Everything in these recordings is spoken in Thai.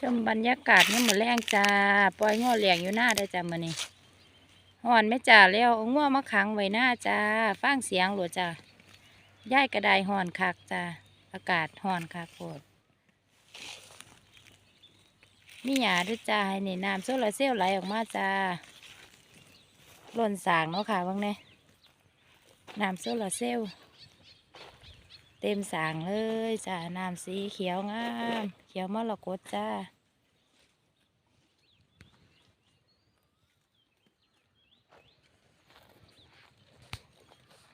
ชมบรรยากาศนี่หมือแรงจ้า ปล่อยง้อเลี้ยงอยู่หน้าได้จ้ามื้อนี้ห่อนไม่จ่าแล้วง้อมาขังไว้หน้าจ้าฟังเสียงหลวจ้าย่ายกระไดห่อนคักจ้าอากาศห่อนคักโคตรมีหยาด้วยจ้าให้นี่น้ำโซลาร์เซลล์ไหลออกมาจ้าหล่นสางเนาะค่ะว่างเนี่ยน้ำโซลาร์เซลล์เต็มสางเลยจ้าน้ำสีเขียวงาม เขียวมรกตจ้า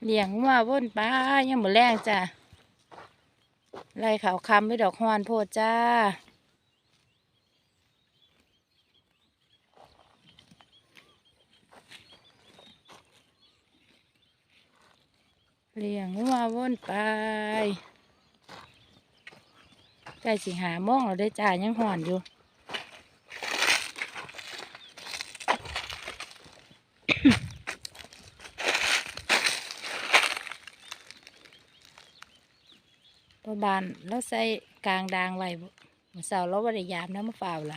เลี้ยงวัวว่นป้ายังหมือแรงจ้าไล่เขาวคำไปดอกฮอนโพดจ้าเลี้ยงวัวว่นไปใกล้สิหาโมงเราได้จ้ายยังห่อนอยู่ บานแล้วใส่กลางดางไว้เสาร์เราบริยามน้ำมะฝ่าวไหล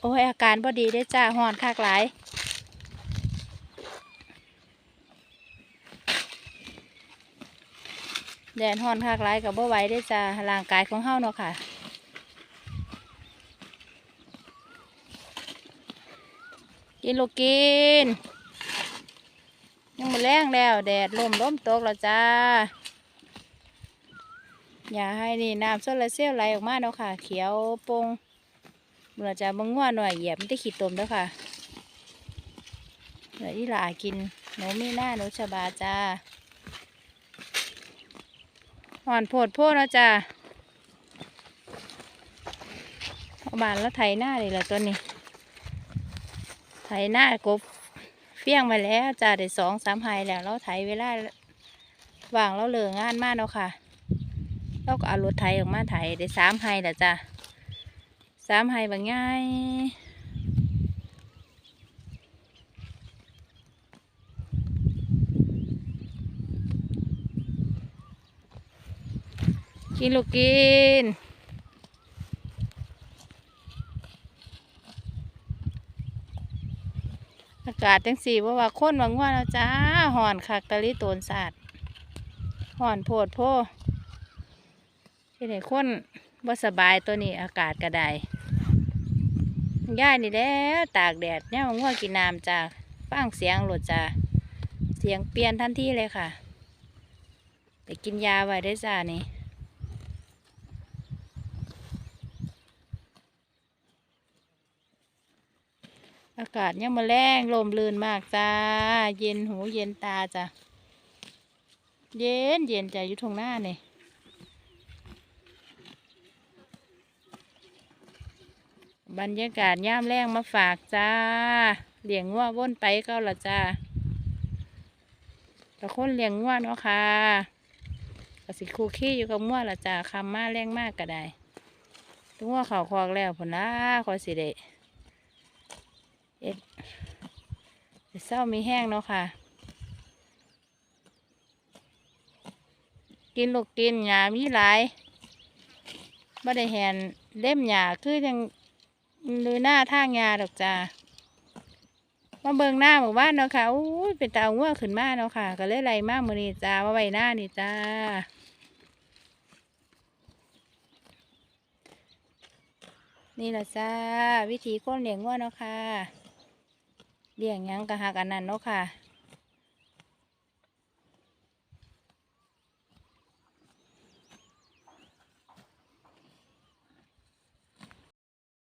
โอ้ยอาการพอดีได้จ้าหอนคักหลายแดดหอนคักหลายกับบ่ไหวได้จ้าร่างกายของเฮาเนาะค่ะ กินลูกกิน ยังมาแรงแล้ว แดดลมล้มตกแล้วจ้า อย่าให้นี่น้ำโซลาเซลล์ไหลออกมาเนาะค่ะ เขียวปงเมื่อจะมึงว่าหน่อยเหยียบไม่ได้ขีดตมแล้วค่ะเดี๋ยวอีหลากินหนูมีหน้าหนูชบาจ้าห่อนโพดโพดเนาะจ้าเอาบานแล้วไถหน้าเลยละตัวนี้ ไถหน้ากบเฟี้ยงไปแล้วจ้าได้สองสามไฮแล้วเราไถเวลาว่างเราเหลืองานมากเนาะค่ะเราก็เอารถไถออกมาไถได้สามไฮแล้วจ้าสามไฮบางง่ายกินลูกกิน อา กาศจังสี่ว่าว่าคนวังว่าแล้วจ้าห่อนคักตะลิโตนสาดห่อนโพดโพที่ไหนคนว่าสบายตัวนี้อากาศกระไดย่านี่แล้วตากแดดเนี่ยวังว่ากินน้ำจ้าฟังเสียงหลดจ้าเสียงเปลี่ยนทันทีเลยค่ะ ไปกินยาไว้ได้จ้านี่ อากาศยังมาแรงลมลื่นมากจ้า เย็นหูเย็นตาจ้ะ เย็นเย็นจ้ะอยู่ตรงหน้าเนี่ยบรรยากาศย่ามแรงมาฝากจ้าเลี้ยงงัวว่นไปก็ละจ้าแต่คนเลี้ยงงัวเนาะค่ะกสิคูขี้อยู่กับงัวละจ้าคำมาแรงมากก็ได้งัวเขาคอกแล้วผลละคอยสิเดเอ็ด เศร้ามีแห้งเนาะค่ะ กินลูกกินหญ้ามีหลายไม่ได้แหนเล่มหญ้าคือยังลือหน้าท่างหญ้าดอกจ้ามาเบิงหน้าหมู่บ้านเนาะค่ะอู้เป็นตาง่วขึ้นมาเนาะค่ะ ก็เลยไล่มากมือนี้จ้ามาไว้หน้านี่จ้านี่แหละจ้า วิธีคนเลี้ยงวัวเนาะค่ะ เลี้ยงยังกะหักอันนั้นเนาะค่ะ